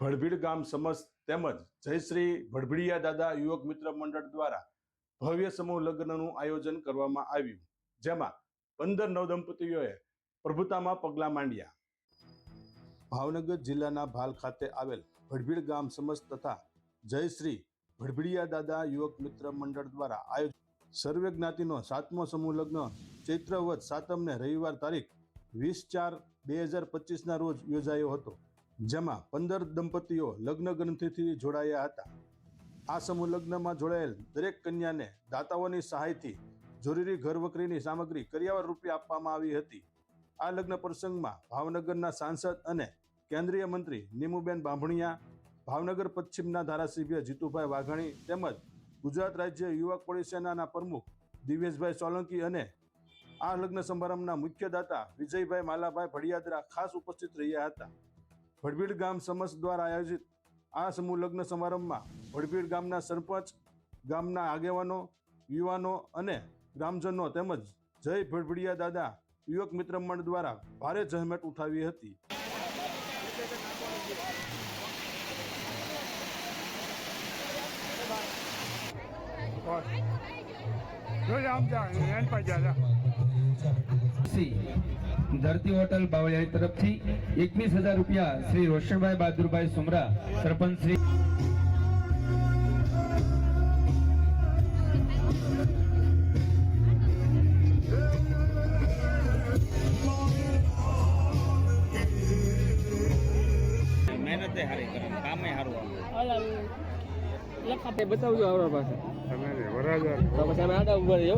ભડભીડ ગામ સમસ્ત તેમજ જયશ્રી ભડભીડિયા દાદા યુવક મિત્ર મંડળ દ્વારા ભવ્ય સમૂહ લગ્નનું આયોજન કરવામાં આવ્યું, જેમાં પંદર નવદંપતીઓએ પ્રભુતામાં પગલાં માંડ્યા. ભાવનગર જિલ્લાના ભાલ ખાતે આવેલ ભડભીડ ગામ સમસ્ત તથા જયશ્રી ભડભીડિયા દાદા યુવક મિત્ર મંડળ દ્વારા આયોજિત સર્વે જ્ઞાતિનો સાતમો સમૂહ લગ્ન ચૈત્રવત સાતમને રવિવાર તારીખ વીસ ચાર બે હજાર પચીસના રોજ યોજાયો હતો. જેમાં પંદર દંપતીઓ લગ્ન ગ્રંથિથી જોડાયા હતા. આ સમૂહ લગ્નમાં જોડાયેલ દરેક કન્યાને દાતાઓની સહાયથી જરૂરી ઘરવકરીની સામગ્રી કરિયાવર રૂપે આપવામાં આવી હતી. આ લગ્ન પ્રસંગમાં ભાવનગરના સાંસદ અને કેન્દ્રીય મંત્રી નીમુબેન બાંભણિયા, ભાવનગર પશ્ચિમના ધારાસભ્ય જીતુભાઈ વાઘાણી તેમજ ગુજરાત રાજ્ય યુવક પોલીસ સેનાના પ્રમુખ દિવ્યેશભાઈ સોલંકી અને આ લગ્ન સમારંભના મુખ્ય દાતા વિજયભાઈ માલાભાઈ ભડિયાદરા ખાસ ઉપસ્થિત રહ્યા હતા. ભડભીડ ગામ સમસ દ્વારા આયોજિત આ સમૂહ લગ્ન સમારંભમાં ભડભીડ ગામના સરપંચ ગામના આગેવાનો યુવાનો અને ગ્રામજનો તેમજ જય ભડભડિયા દાદા યુવક મિત્ર મંડળ દ્વારા ભારે જહેમત ઉઠાવી હતી જોઈ આમ જા એન પર જા જા. સી ધરતી હોટલ બાવળિયાળી તરફથી એકવીસ હજાર રૂપિયા શ્રી રોશનભાઈ બહાદુરભાઈ સુમરા સરપંચ શ્રી લખાતે બતાવજો આવડા પાસે. તમે વરાજા. તો પછી અમે આડા ઊભા રહીએ